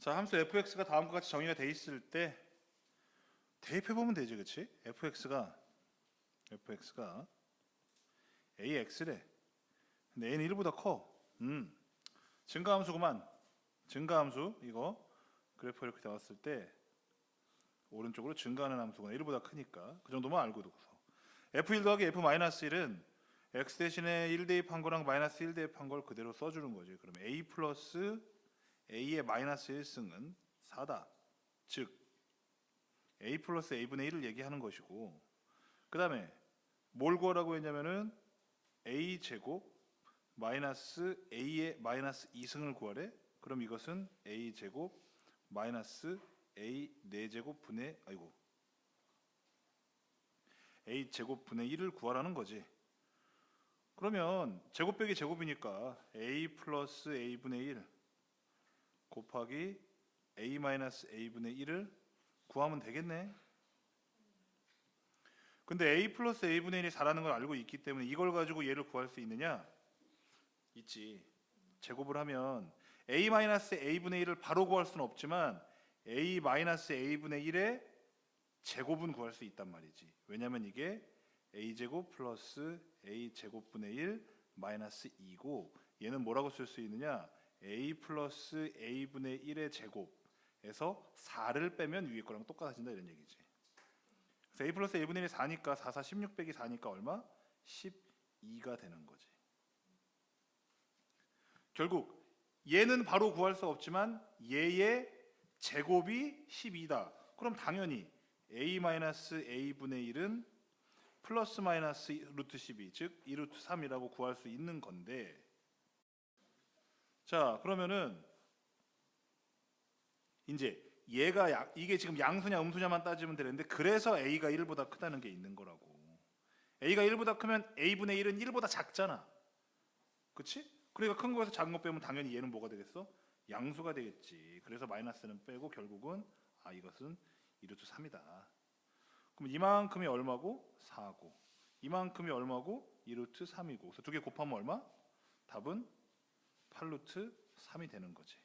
자, 함수 fx가 다음과 같이 정의가 돼 있을 때 대입해 보면 되지, 그렇지? fx가 fx가 ax래. 근데 a는 1보다 커. 음. 증가함수구만. 증가함수 이거 그래프 이렇게 나왔을 때 오른쪽으로 증가하는 함수가 1보다 크니까 그 정도만 알고 두고서 f1 더하기 f-1은 x 대신에 1 대입한 거랑 마이너스 1 대입한 걸 그대로 써주는 거지. 그럼 a 플러스 a의 마이너스 1승은 4다. 즉 a 플러스 a분의 1을 얘기하는 것이고 그 다음에 뭘 구하라고 했냐면은 a 제곱 마이너스 a의 마이너스 2승을 구하래. 그럼 이것은 a 제곱 마이너스 a 4제곱 분의 아이고 a 제곱 분의 1을 구하라는 거지. 그러면 제곱 빼기 제곱이니까 a 플러스 a 분의 1 곱하기 a 마이너스 a 분의 1을 구하면 되겠네. 근데 a 플러스 a 분의 1이 4라는 걸 알고 있기 때문에 이걸 가지고 얘를 구할 수 있느냐? 있지. 제곱을 하면 a 마이너스 a 분의 1을 바로 구할 수는 없지만 a 마이너스 a 분의 1의 제곱은 구할 수 있단 말이지. 왜냐면 이게 a 제곱 플러스 a 제곱 분의 1 마이너스 2고 얘는 뭐라고 쓸 수 있느냐? A 플러스 a 분의 1의 제곱에서 4를 빼면 위에 거랑 똑같아진다 이런 얘기지. 그래서 a 플러스 a 분의 1이 4니까 4, 4, 16 빼기 4니까 얼마? 12가 되는 거지. 결국 얘는 바로 구할 수 없지만 얘의 제곱이 12다. 그럼 당연히 a 마이너스 a 분의 1은 플러스 마이너스 루트 12, 즉 2루트 3이라고 구할 수 있는 건데 자 그러면은 이제 얘가 야- 이게 지금 양수냐 음수냐만 따지면 되는데 그래서 a가 1보다 크다는 게 있는 거라고 a가 1보다 크면 a분의 1은 1보다 작잖아 그치? 그러니까 큰 거에서 작은 거 빼면 당연히 얘는 뭐가 되겠어? 양수가 되겠지 그래서 마이너스는 빼고 결국은 아 이것은 2루트 3이다 그럼 이만큼이 얼마고? 4고 이만큼이 얼마고? 2루트 3이고 그래서 두 개 곱하면 얼마? 답은 8루트 3이 되는 거지